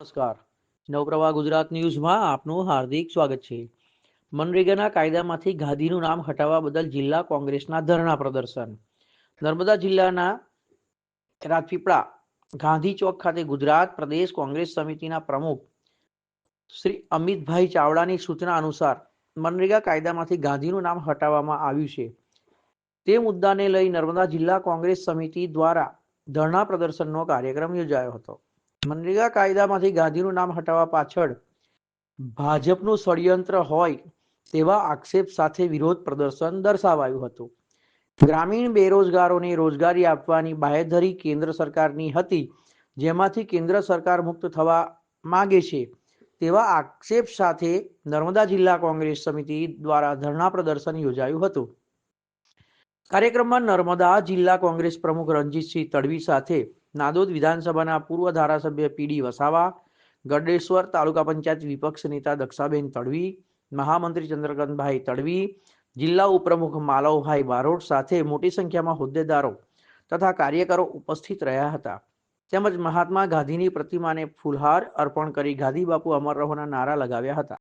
નમસ્કાર. નવપ્રવાહ ગુજરાત ન્યૂઝમાં આપનું હાર્દિક સ્વાગત છે. મનરેગાના કાયદામાંથી ગાંધીનું નામ હટાવવા બદલ જિલ્લા કોંગ્રેસના ધરણા પ્રદર્શન. નર્મદા જિલ્લાના રાજપીપળા ગાંધી ચોક ખાતે ગુજરાત પ્રદેશ કોંગ્રેસ સમિતિના પ્રમુખ શ્રી અમિતભાઈ ચાવડાની સૂચના અનુસાર મનરેગા કાયદામાંથી ગાંધીનું નામ હટાવવામાં આવ્યું છે. તે મુદ્દાને લઈ નર્મદા જિલ્લા કોંગ્રેસ સમિતિ દ્વારા ધરણા પ્રદર્શનનો કાર્યક્રમ યોજાયો હતો. મનરેગા કાયદામાંથી ગાંધીનું નામ હટાવવા પાછળ ભાજપનું ષડયંત્ર હોય તેવા આક્ષેપ સાથે વિરોધ પ્રદર્શન દર્શાવાયું હતું. ગ્રામીણ બેરોજગારોને રોજગારી આપવાની બાહેધરી કેન્દ્ર સરકારની હતી, જેમાંથી કેન્દ્ર સરકાર મુક્ત થવા માગે છે, તેવા આક્ષેપ સાથે નર્મદા જિલ્લા કોંગ્રેસ સમિતિ દ્વારા ધરણા પ્રદર્શન યોજાયું હતું. કાર્યક્રમમાં નર્મદા જિલ્લા કોંગ્રેસ પ્રમુખ રણજીતસિંહ તડવી સાથે નાદોદ વિધાનસભાના પૂર્વ ધારાસભ્ય પીડી વસાવા ગડેશ્વર તાલુકા પંચાયત વિપક્ષ નેતા દક્ષાબેન તડવી, મહામંત્રી ચંદ્રકાંતભાઈ તડવી, જિલ્લા ઉપપ્રમુખ માલવભાઈ બારોટ સાથે મોટી સંખ્યામાં હોદ્દેદારો તથા કાર્યકરો ઉપસ્થિત રહ્યા હતા. તેમજ મહાત્મા ગાંધીની પ્રતિમાને ફૂલહાર અર્પણ કરી ગાંધી બાપુ અમર રહોના નારા લગાવ્યા હતા.